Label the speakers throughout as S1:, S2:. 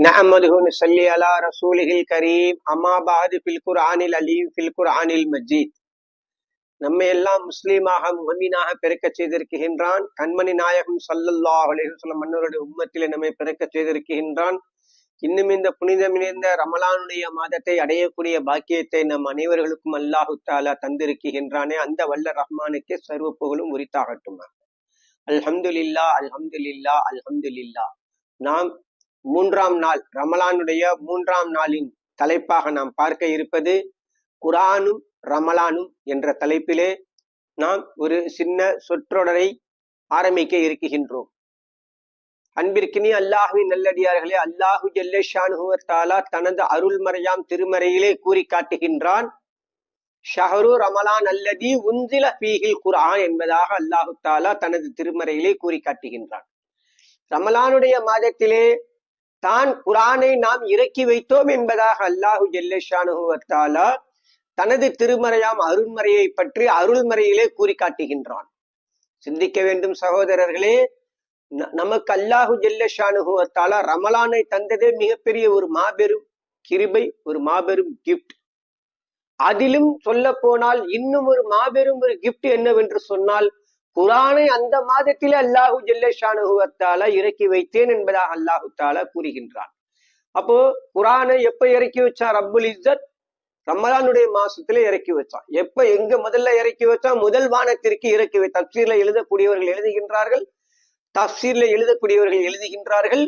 S1: نحمده نصلي على رسوله الكريم أما بعد في القرآن العليم في القرآن المجيد நம்மை எல்லாம் முஸ்லீமாக முகமீனாக பிறக்க செய்திருக்கின்றான் கண்மணி நாயகம் சல்லல்லாஹ் அலைஹுஸ்லம் மன்னருடைய உம்மத்திலே நம்மை பிறக்க செய்திருக்கின்றான் இன்னும் இந்த புனிதம் நிறைந்த ரமலானுடைய மாதத்தை அடையக்கூடிய பாக்கியத்தை நம் அனைவர்களுக்கும் அல்லாஹு தாலா தந்திருக்கின்றானே அந்த வல்ல ரஹ்மானுக்கே சர்வ புகழும் உரித்தாகட்டுமா அல்ஹம்துலில்லா அல்ஹம்துலில்லா அல்ஹம்துலில்லா நாம் மூன்றாம் நாள் ரமலானுடைய மூன்றாம் நாளின் தலைப்பாக நாம் பார்க்க இருப்பது குரானும் ரமலானும் என்ற தலைப்பிலே நாம் ஒரு சின்ன சொற்றொடரை ஆரம்பிக்க இருக்கின்றோம். அன்பிற்கினி அல்லாஹுவின் நல்லடியார்களே அல்லாஹு ஜல்லேஷானுவத்தாலா தனது அருள்மறையாம் திருமறையிலே கூறி காட்டுகின்றான் ஷஹரு ரமலான் அல்லதி உந்தில பீகில் குரான் என்பதாக அல்லாஹு தாலா தனது திருமறையிலே கூறி காட்டுகின்றான். ரமலானுடைய மாதத்திலே தான் குரானை நாம் இறக்கி வைத்தோம் என்பதாக அல்லாஹு ஜெல்லஷானுவத்தாலா தனது திருமறையாம் அருள்மறையை பற்றி அருள்மறையிலே கூறி காட்டுகின்றான் சிந்திக்க வேண்டும் சகோதரர்களே நமக்கு அல்லாஹு ஜெல்லஷானுவத்தாலா ரமலானை தந்ததே மிகப்பெரிய ஒரு மாபெரும் கிருபை ஒரு மாபெரும் கிஃப்ட் அதிலும் சொல்ல போனால் இன்னும் ஒரு மாபெரும் ஒரு கிஃப்ட் என்னவென்று சொன்னால் குரானை அந்த மாதத்திலே அல்லாஹு ஜெல்லஷானுவத்தால இறக்கி வைத்தேன் என்பதாக அல்லாஹு தாலா கூறுகின்றான். அப்போ குரானை எப்ப இறக்கி வச்சான் ரப்புல் இஸ்ஸத் ரமலானுடைய மாசத்துல இறக்கி வச்சான் எப்ப எங்க முதல்ல இறக்கி வச்சான் முதல் வானத்திற்கு இறக்கி வை. தப்சீர்ல எழுதக்கூடியவர்கள் எழுதுகின்றார்கள். தப்சீர்ல எழுதக்கூடியவர்கள் எழுதுகின்றார்கள்.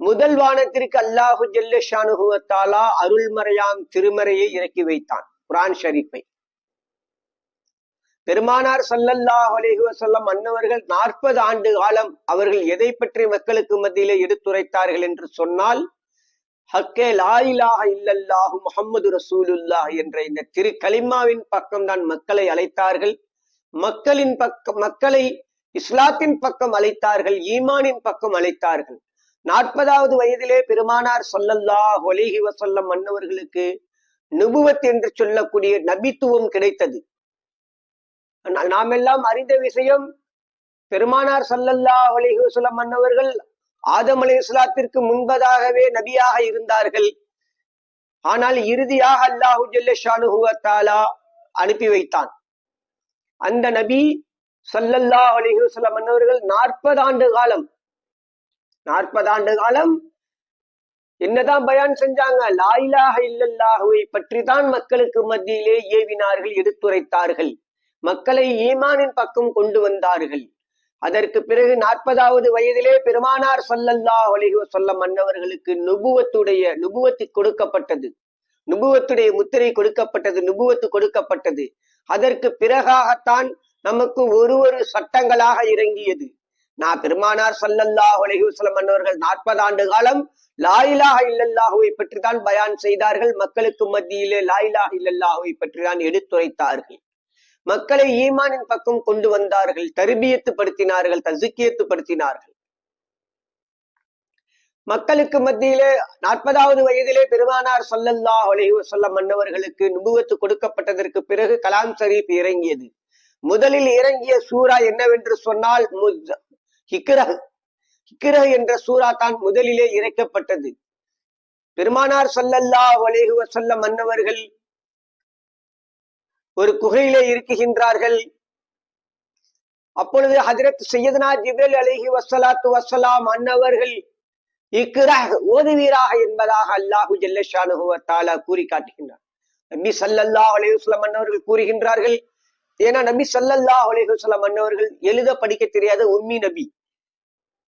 S1: முதல் வானத்திற்கு அல்லாஹு ஜெல்லஷானுகுவத்தாலா அருள்மறையாம் திருமறையை இறக்கி வைத்தான் குரான் ஷரீஃபை. பெருமானார் சல்லல்லாஹ் அலேஹி அன்னவர்கள் நாற்பது ஆண்டு காலம் அவர்கள் எதை பற்றி மக்களுக்கு மத்தியிலே எடுத்துரைத்தார்கள் என்று சொன்னால் ஹக்கே லாயிலாக இல்லல்லாஹு முகமது ரசூலுல்லாஹ் என்ற இந்த திரு கலிமாவின் பக்கம் தான் மக்களை அழைத்தார்கள். மக்களின் பக்கம் மக்களை இஸ்லாத்தின் பக்கம் அழைத்தார்கள் ஈமானின் பக்கம் அழைத்தார்கள். நாற்பதாவது வயதிலே பெருமானார் சொல்லல்லாஹ் ஒலிஹி வசல்லம் மன்னவர்களுக்கு நுபுவத் என்று சொல்லக்கூடிய நபித்துவம் கிடைத்தது. நாம் எல்லாம் அறிந்த விஷயம் பெருமானார் சல்லல்லா அலிஹுசலம் மன்னவர்கள் ஆதம் அலி இஸ்லாத்திற்கு முன்பதாகவே நபியாக இருந்தார்கள். ஆனால் இறுதியாக அல்லாஹு ஜல்லஷானுஹுவத்தாலா அனுப்பி வைத்தான். அந்த நபி சல்லல்லா அலிஹுசலம் மன்னவர்கள் நாற்பது ஆண்டு காலம் நாற்பது ஆண்டு காலம் என்னதான் பயான் செஞ்சாங்க? லாயிலாக இல்லல்லாஹுவை பற்றி தான் மக்களுக்கு மத்தியிலே ஏவினார்கள் எடுத்துரைத்தார்கள். மக்களை ஈமானின் பக்கம் கொண்டு வந்தார்கள். அதற்கு பிறகு நாற்பதாவது வயதிலே பெருமானார் சொல்லல்லா ஒலிக சொல்ல மன்னவர்களுக்கு நுபுவத்துடைய நுபுவத்து கொடுக்கப்பட்டது. நுபுவத்துடைய முத்திரை கொடுக்கப்பட்டது நுபுவத்து கொடுக்கப்பட்டது. அதற்கு பிறகாகத்தான் நமக்கு ஒரு ஒரு சட்டங்களாக இறங்கியது. நான் பெருமானார் சல்லல்லா ஒலிஹு மன்னவர்கள் நாற்பது ஆண்டு காலம் லாயிலாக இல்லல்லாஹுவை பற்றி தான் பயான் செய்தார்கள். மக்களுக்கு மத்தியிலே லாயிலாக இல்லல்லாஹுவை பற்றி தான் எடுத்துரைத்தார்கள். மக்களை ஈமானின் பக்கம் கொண்டு வந்தார்கள் தருபியத்து படுத்தினார்கள் தசுக்கியத்து படுத்தினார்கள் மக்களுக்கு மத்தியிலே நாற்பதாவது வயதிலே பெருமானார் சொல்லல்லா ஒலிஹு சொல்ல மன்னவர்களுக்கு நுபுவத்து கொடுக்கப்பட்டதற்கு பிறகு கலாம் ஷரீப் இறங்கியது. முதலில் இறங்கிய சூரா என்னவென்று சொன்னால் ஹிக்ரஹ் ஹிக்ரஹ் என்ற சூரா தான் முதலிலே இறைக்கப்பட்டது. பெருமானார் சொல்லல்லா ஒலிஹு சொல்ல மன்னவர்கள் ஒரு குகையிலே இருக்குகின்றார்கள் அப்பொழுது ஹஜரத் சையதனா ஜிபேல் அலிஹி வசலாத்து வசலாம் அன்னவர்கள் இக்ராக ஓதுவீராக என்பதாக அல்லாஹு ஜல்லஷானுவத்தாலா கூறி காட்டுகின்றார். நபி சல்லல்லா அலையுஸ்லாம் அன்னவர்கள் கூறுகின்றார்கள். ஏன்னா நபி சல்லல்லா அலையுஸ்லாம் அன்னவர்கள் எழுத படிக்க தெரியாத உம்மி நபி.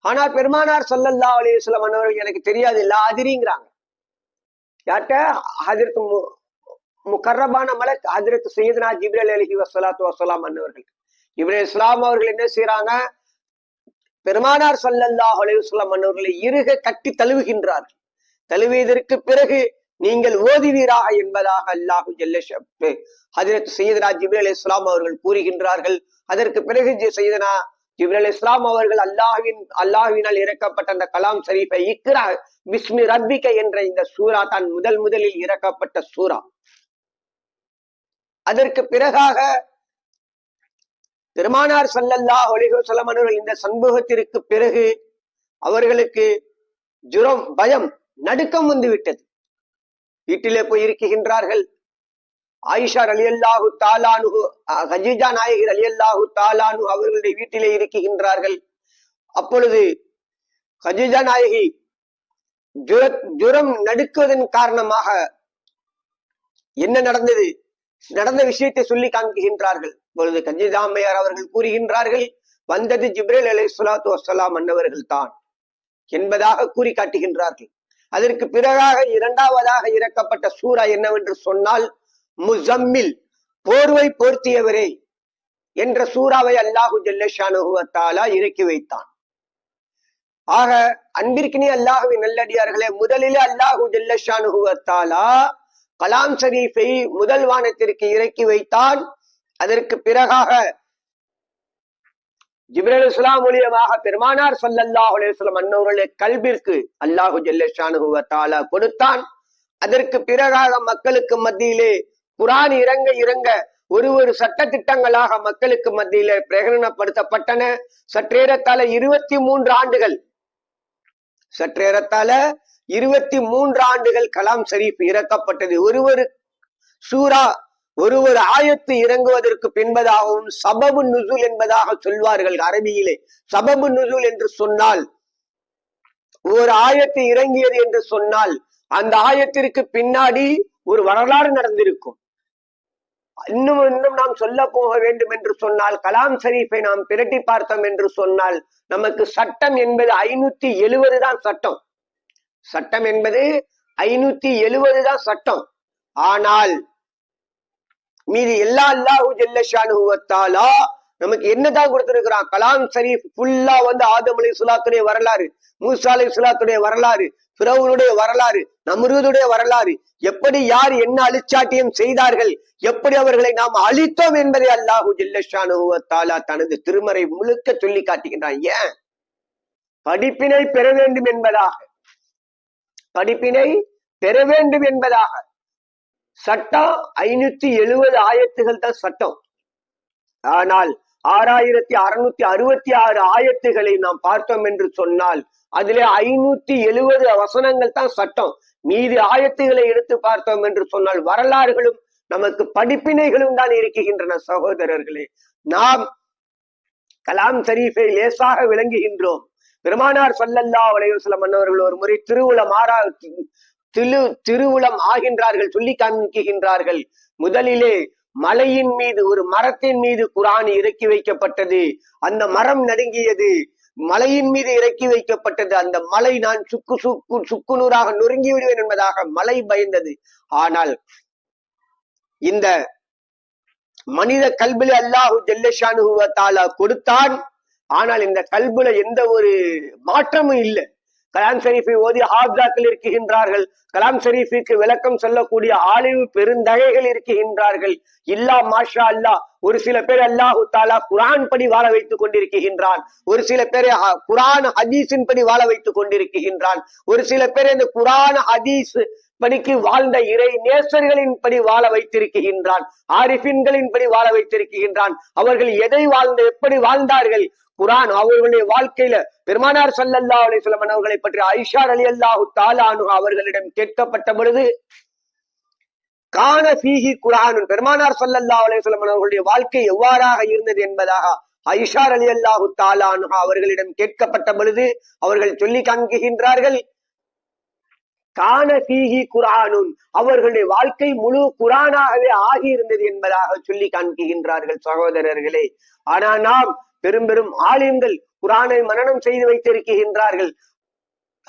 S1: ஆனால் பெருமானார் சல்லல்லா அலையுஸ்லாம் அன்னவர்கள் எனக்கு தெரியாது இல்ல அதிரிங்கிறாங்க. யார்கிட்ட? ஹஜரத் முகர்ரபான மலக் ஹதரத் சையதுனா ஜிப்ரல் அலஹி வசலாத்து வசலாம் அன்னவர்கள். இப்ரேல் இஸ்லாம் அவர்கள் என்ன செய்யறாங்க பெருமானார் சல்லல்லாஹ் அலையுஸ்லாம் அன்னவர்களை இருக கட்டி தழுவுகின்றார்கள். தழுவியதற்கு பிறகு நீங்கள் ஓதுவீராக என்பதாக அல்லாஹு ஜல்லஷ ஹதரத் சையத்னா ஜிப்ரல் இஸ்லாம் அவர்கள் கூறுகின்றார்கள். அதற்கு பிறகு சையதனா ஜிப்ரல் அலி இஸ்லாம் அவர்கள் அல்லாஹின் அல்லாஹினால் இறக்கப்பட்ட அந்த கலாம் ஷரீஃபை இக்ரா பிஸ்மி ரப்பிக்க என்ற இந்த சூரா தான் முதல் முதலில் இறக்கப்பட்ட சூரா. அதற்கு பிறகாக பெருமானார் சல்லல்லா ஒலிகோ அவர்கள் இந்த சம்பவத்திற்கு பிறகு அவர்களுக்கு ஜுரம் பயம் நடுக்கம் வந்து விட்டது. வீட்டிலே போய் இருக்கின்றார்கள். ஆயிஷா அலி அல்லாஹு தாலானு ஹஜீஜா நாயகர் அலி அல்லாஹு தாலானு அவர்களுடைய வீட்டிலே இருக்கின்றார்கள். அப்பொழுது ஹஜீஜா நாயகி ஜுரம் நடுக்குவதன் காரணமாக என்ன நடந்தது? நடந்த விஷயத்தை சொல்லி காண்கின்றார்கள் பொழுது கஞ்சிதாமையார் அவர்கள் கூறுகின்றார்கள் வந்தது ஜிப்ரேல் அலை சுலாத்து வசலாம் அன்னவர்கள் தான் என்பதாக கூறி காட்டுகின்றார்கள் அதற்கு பிறகாக இரண்டாவதாக இறக்கப்பட்ட சூரா என்னவென்று சொன்னால் முசம்மில் போர்வை போர்த்தியவரே என்ற சூறாவை அல்லாஹு ஜல்லஷானுவத்தாலா இறக்கி வைத்தான். ஆக அன்பிற்கினே அல்லாஹுவின் நல்லடியார்களே முதலிலே அல்லாஹு ஜல்லஷானுவத்தாலா கலாம் ஷரீஃபை முதல் வானத்திற்கு இறக்கி வைத்தான். அதற்கு பிறகாக ஜிப்ரல் இஸ்லாம் மூலியமாக பெருமானார் சல்லல்லாஹு அலேஸ்லம் வஸல்லம் கல்விற்கு அல்லாஹு ஜல்லஷானுஹு தாலா கொடுத்தான். அதற்கு பிறகாக மக்களுக்கு மத்தியிலே குரான் இறங்க இறங்க ஒரு ஒரு சட்ட திட்டங்களாக மக்களுக்கு மத்தியில பிரகடனப்படுத்தப்பட்டன. சற்றேறத்தால இருபத்தி மூன்று ஆண்டுகள். சற்றேறத்தால இருபத்தி மூன்று ஆண்டுகள் கலாம் ஷரீப் இறக்கப்பட்டது. ஒருவரு சூரா ஒரு ஒரு ஆயத்து இறங்குவதற்கு பின்பதாகவும் சபபு நுசுல் என்பதாக சொல்வார்கள் அரபியிலே. சபபு நுசுல் என்று சொன்னால் ஒரு ஆயத்து இறங்கியது என்று சொன்னால் அந்த ஆயத்திற்கு பின்னாடி ஒரு வரலாறு நடந்திருக்கும். இன்னும் இன்னும் நாம் சொல்ல போக வேண்டும் என்று சொன்னால் கலாம் ஷரீஃபை நாம் பிரட்டி பார்த்தோம் என்று சொன்னால் நமக்கு சட்டம் என்பது ஐநூத்தி எழுபது தான் சட்டம். சட்டம் என்பது ஐநூத்தி எழுபது தான் சட்டம். ஆனால் மீது எல்லா அல்லாஹு ஜெல்லஷானுவத்தாலா நமக்கு என்னதான் கொடுத்திருக்கிறான்? கலாம் ஷரீஃப் ஃபுல்லா வந்து ஆதம் அலி சுலாத்துடைய வரலாறு மூசா அலி சுலாத்துடைய வரலாறு பிறவனுடைய வரலாறு நம்ருதுடைய வரலாறு எப்படி யார் என்ன அழிச்சாட்டியம் செய்தார்கள் எப்படி அவர்களை நாம் அழித்தோம் என்பதை அல்லாஹு ஜெல்லஷானுவத்தாலா தனது திருமறை முழுக்க சொல்லி காட்டுகின்றான். ஏன்? படிப்பினை பெற வேண்டும் என்பதாக படிப்பினை பெற வேண்டும் என்பதாக. சட்டம் ஐநூத்தி எழுபது ஆயத்துகள் தான் சட்டம். ஆனால் ஆறாயிரத்தி அறுநூத்தி அறுபத்தி ஆறு ஆயத்துகளை நாம் பார்த்தோம் என்று சொன்னால் அதிலே ஐநூத்தி எழுபது வசனங்கள் தான் சட்டம். மீதி ஆயத்துகளை எடுத்து பார்த்தோம் என்று சொன்னால் வரலாறுகளும் நமக்கு படிப்பினைகளும் தான் இருக்கின்றன சகோதரர்களே. நாம் கலாம் ஷரீஃபை லேசாக விளங்குகின்றோம். பெருமானார் சல்லல்லா வலையுசலம் மன்னவர்கள் ஒரு முறை திருவுளம் ஆறா திரு திருவுளம் ஆகின்றார்கள் சொல்லி காண்கின்றார்கள். முதலிலே மலையின் மீது ஒரு மரத்தின் மீது குரான் இறக்கி வைக்கப்பட்டது. அந்த மரம் நடுங்கியது. மலையின் மீது இறக்கி வைக்கப்பட்டது. அந்த மலை நான் சுக்கு சுக்கு சுக்குநூறாக நொறுங்கி விடுவேன் என்பதாக மலை பயந்தது. ஆனால் இந்த மனித கல்வில அல்லாஹு ஜெல்லஷானு கொடுத்தான். ஆனால் இந்த கல்புல எந்த ஒரு மாற்றமும் இல்லை. கலாம் ஷரீஃபை ஓதி ஹாப்தாக்கள் இருக்குகின்றார்கள் கலாம் ஷரீஃபிற்கு விளக்கம் சொல்லக்கூடிய ஆலிவு பெருந்தகைகள் இருக்குகின்றார்கள் இல்லா மாஷா அல்லா ஒரு சில பேர் அல்லாஹு தாலா குரான் படி வாழ வைத்துக் கொண்டிருக்கின்றான். ஒரு சில பேரை குரான் ஹதீஸின் படி வாழ வைத்துக் கொண்டிருக்கின்றான். ஒரு சில பேர் இந்த குரான் ஹதீஸ் படிக்கு வாழ்ந்த இறை நேசர்களின் படி வாழ வைத்திருக்கின்றான். ஆரிஃபின்களின் படி வாழ வைத்திருக்கின்றான். அவர்கள் எதை வாழ்ந்த எப்படி வாழ்ந்தார்கள்? குரான் அவர்களுடைய வாழ்க்கையில பெருமானார் சல்லல்லா அலிஸ்லம் அவர்களை பற்றி ஐஷார் அலி அல்லாஹு தாலானு அவர்களிடம் கேட்கப்பட்ட பொழுது கான பீஹி குரான் பெருமானார் சல்லல்லா அலிஸ்லம் அவர்களுடைய வாழ்க்கை எவ்வாறாக இருந்தது என்பதாக ஐஷார் அலி அல்லாஹு தாலானு அவர்களிடம் கேட்கப்பட்ட பொழுது அவர்கள் சொல்லி காண்கின்றார்கள் கான பீஹி குரானுன் அவர்களுடைய வாழ்க்கை முழு குரானாகவே ஆகி இருந்தது என்பதாக சொல்லி காண்கின்றார்கள் சகோதரர்களே. ஆனா நாம் பெரும் பெரும் ஆலிம்கள் குரானை மனநம் செய்து வைத்திருக்கின்றார்கள்.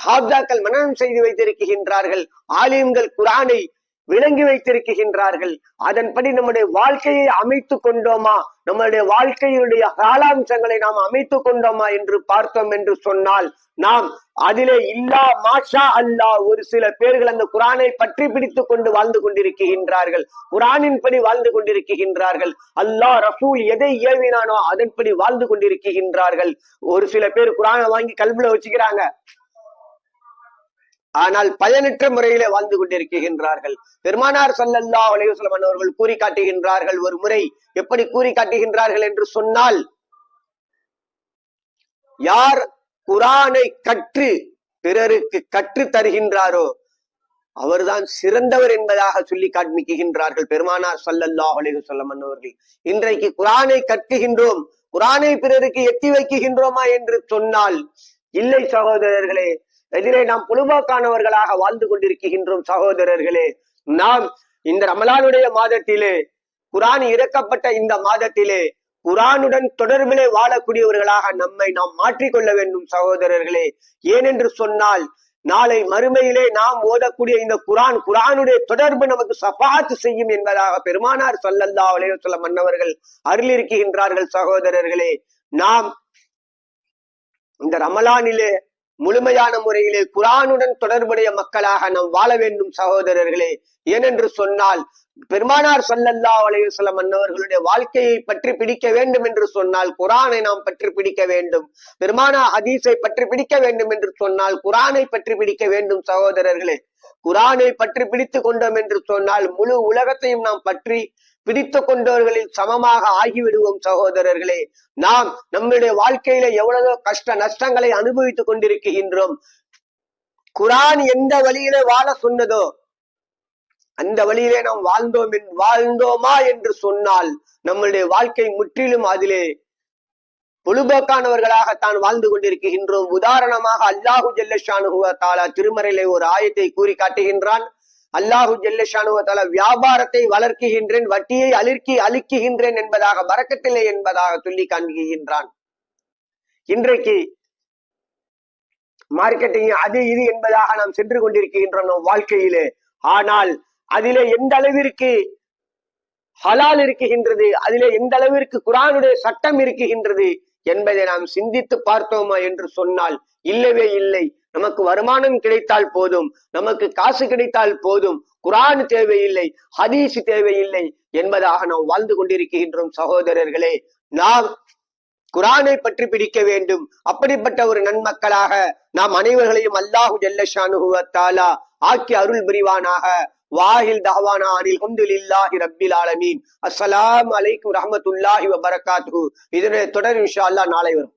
S1: ஹாப்தாக்கள் மனநம் செய்து வைத்திருக்கின்றார்கள். ஆலிம்கள் குரானை விளங்கி வைத்திருக்கின்றார்கள். அதன்படி நம்முடைய வாழ்க்கையை அமைத்துக் கொண்டோமா? நம்மளுடைய வாழ்க்கையினுடைய காலாம்சங்களை நாம் அமைத்துக் கொண்டோமா என்று பார்த்தோம் என்று சொன்னால் நாம் அதிலே இல்லா மாஷா அல்லா ஒரு சில பேர்கள் அந்த குரானை பற்றி பிடித்துக் கொண்டு வாழ்ந்து கொண்டிருக்கின்றார்கள். குரானின் படி வாழ்ந்து கொண்டிருக்கின்றார்கள். அல்லாஹ் ரசூல் எதை ஏவினானோ அதன்படி வாழ்ந்து கொண்டிருக்கின்றார்கள். ஒரு சில பேர் குரானை வாங்கி கல்வில வச்சுக்கிறாங்க. ஆனால் பயனற்ற முறையில வாழ்ந்து கொண்டிருக்கின்றார்கள். பெருமானார் சல்லல்லா அலையுஸ்லம் அவர்கள் கூறி காட்டுகின்றார்கள் ஒரு முறை. எப்படி கூறி காட்டுகின்றார்கள் என்று சொன்னால் யார் குரானை கற்று பிறருக்கு கற்று தருகின்றாரோ அவர்தான் சிறந்தவர் என்பதாக சொல்லி காண்பிக்குகின்றார்கள் பெருமானார் சல்லல்லா அலைஹி வஸல்லம் அவர்கள். இன்றைக்கு குரானை கற்குகின்றோம் குரானை பிறருக்கு எட்டி வைக்குகின்றோமா என்று சொன்னால் இல்லை சகோதரர்களே எதிரே நாம் பொழுவாக்கானவர்களாக வாழ்ந்து கொண்டிருக்கின்றோம் சகோதரர்களே. நாம் இந்த ரமலானுடைய மாதத்திலே குரான் இறக்கப்பட்ட இந்த மாதத்திலே குரானுடன் தொடர்பிலே வாழக்கூடியவர்களாக நம்மை நாம் மாற்றிக்கொள்ள வேண்டும் சகோதரர்களே. ஏனென்று சொன்னால் நாளை மறுமையிலே நாம் ஓதக்கூடிய இந்த குரான் குரானுடைய தொடர்பு நமக்கு சபாத்து செய்யும் என்பதாக பெருமானார் சொல்லல்லா அலைஹி வஸல்லம் மன்னவர்கள் அருளிருக்கின்றார்கள் சகோதரர்களே. நாம் இந்த ரமலானிலே முழுமையான முறையிலே குரானுடன் தொடர்புடைய மக்களாக நாம் வாழ வேண்டும் சகோதரர்களே. ஏனென்று சொன்னால் பெருமானார் சல்லல்லா அலைஹி வஸல்லம் அன்னவர்களுடைய வாழ்க்கையை பற்றி பிடிக்க வேண்டும் என்று சொன்னால் குரானை நாம் பற்றி பிடிக்க வேண்டும். பெருமானா ஹதீஸை பற்றி பிடிக்க வேண்டும் என்று சொன்னால் குரானை பற்றி பிடிக்க வேண்டும் சகோதரர்களே. குரானை பற்றி பிடித்து கொண்டோம் என்று சொன்னால் முழு உலகத்தையும் நாம் பற்றி பிடித்து கொண்டவர்களில் சமமாக ஆகிவிடுவோம் சகோதரர்களே. நாம் நம்முடைய வாழ்க்கையில எவ்வளவோ கஷ்ட நஷ்டங்களை அனுபவித்துக் கொண்டிருக்கின்றோம். குரான் எந்த வழியிலே வாழ சொன்னதோ அந்த வழியிலே நாம் வாழ்ந்தோம் வாழ்ந்தோமா என்று சொன்னால் நம்முடைய வாழ்க்கை முற்றிலும் அதிலே பொழுபோக்கானவர்களாகத்தான் வாழ்ந்து கொண்டிருக்கின்றோம். உதாரணமாக அல்லாஹு ஜல்லஷானு தாலா திருமறையிலே ஒரு ஆயத்தை கூறி காட்டுகின்றான் அல்லாஹு ஜெல்லஷானுவத்தால வியாபாரத்தை வளர்க்குகின்றேன் வட்டியை அழுக்கி அழிக்குகின்றேன் என்பதாக வரக்கத்தில்லை என்பதாக சொல்லி காண்கின்றான். இன்றைக்கு மார்க்கெட்டிங் அது இது என்பதாக நாம் சென்று கொண்டிருக்கின்றோம் நம் வாழ்க்கையிலே. ஆனால் அதிலே எந்த அளவிற்கு ஹலால் இருக்குகின்றது அதிலே எந்த அளவிற்கு குரானுடைய சட்டம் இருக்குகின்றது என்பதை நாம் சிந்தித்து பார்த்தோமா என்று சொன்னால் இல்லவே இல்லை. நமக்கு வருமானம் கிடைத்தால் போதும் நமக்கு காசு கிடைத்தால் போதும் குரான் தேவையில்லை ஹதீஸ் தேவையில்லை என்பதாக நாம் வாழ்ந்து கொண்டிருக்கின்றோம் சகோதரர்களே. நாம் குரானை பற்றி பிடிக்க வேண்டும். அப்படிப்பட்ட ஒரு நன்மக்களாக நாம் அனைவர்களையும் அல்லாஹு ஜல்லஷானுகுவத்தாலா ஆக்கி அருள் புரிவானாக. வாஹில் தஹவானா அனில் ஹம்துலில்லாஹி ரப்பில் ஆலமீன். அஸ்ஸலாம் அலைக்கும் ரஹமத்துல்லாஹி வ இதனுடைய தொடர் இன்ஷா அல்லாஹ் நாளை வரும்.